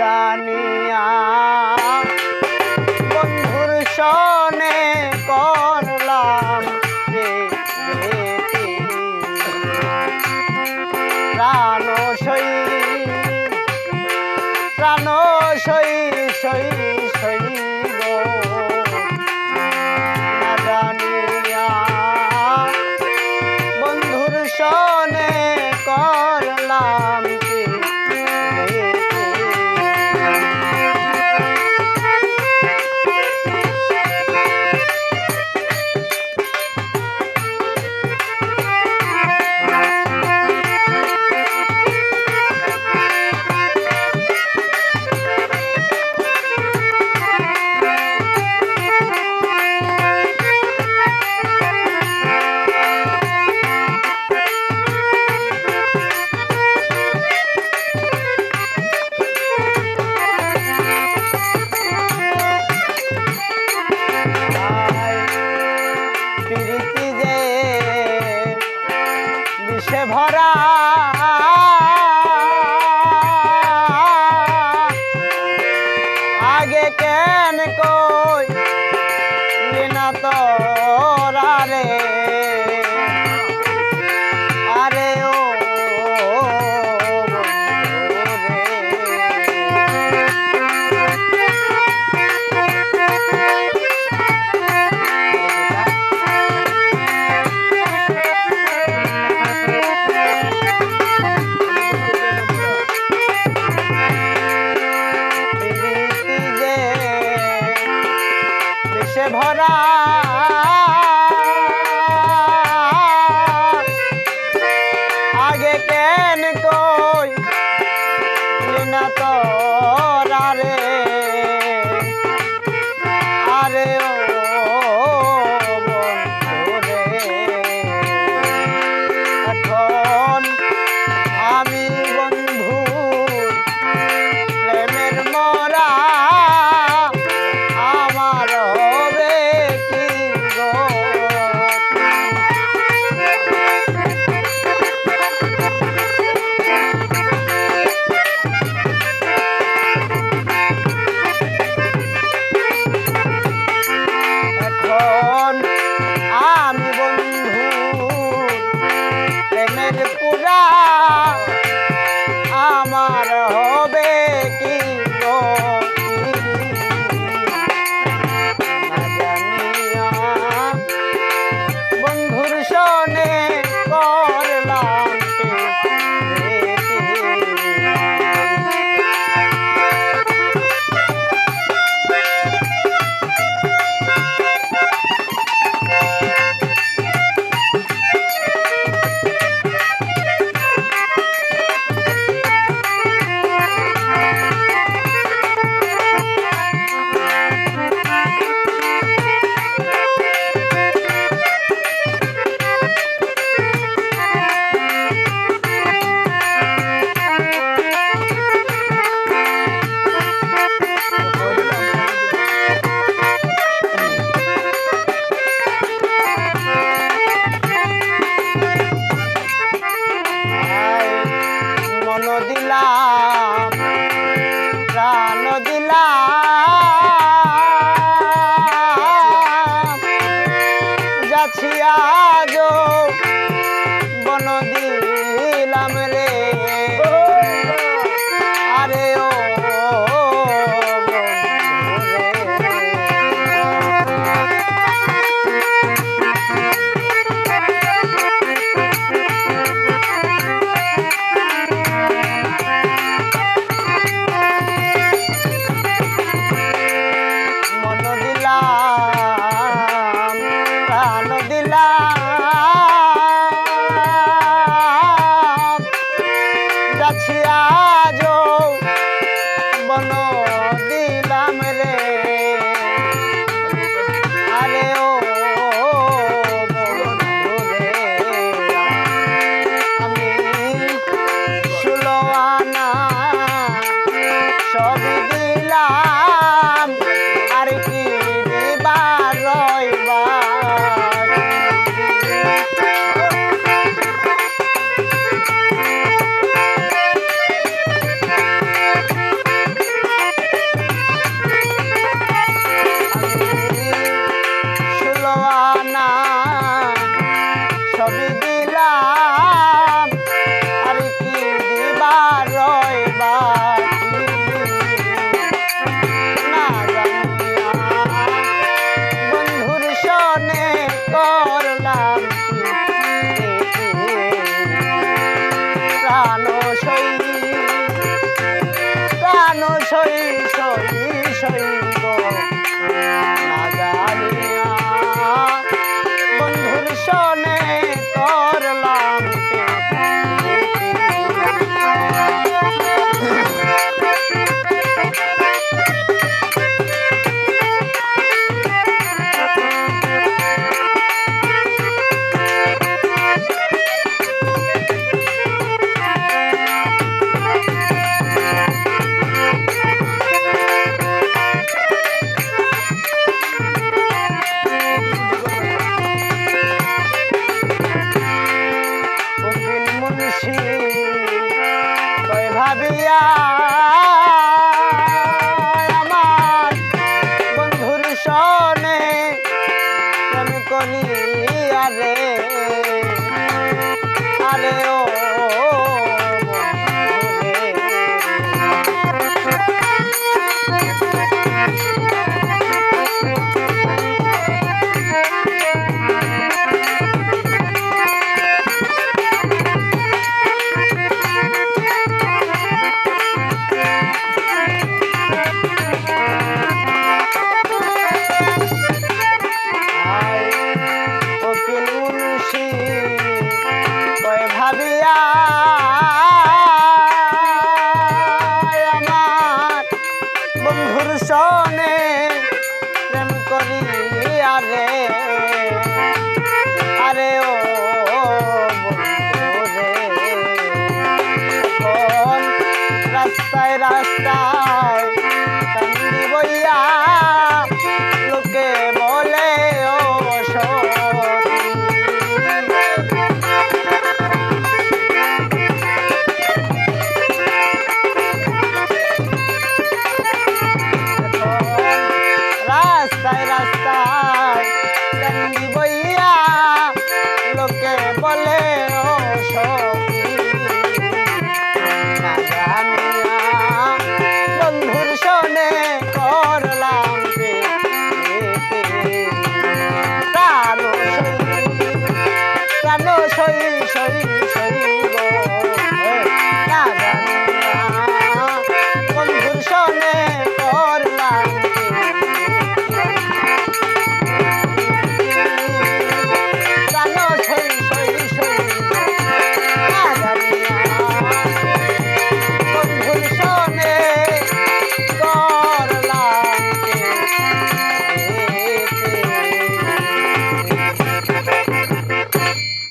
জানিয়া। বন্ধুর সনে করলাম প্রাণ সই প্রাণ সই সই সই জানিয়া। বন্ধুর সনে করলাম কেন কই ভরা সই সই সই করি আরে আরে ও রাস্তায় রাস্তায়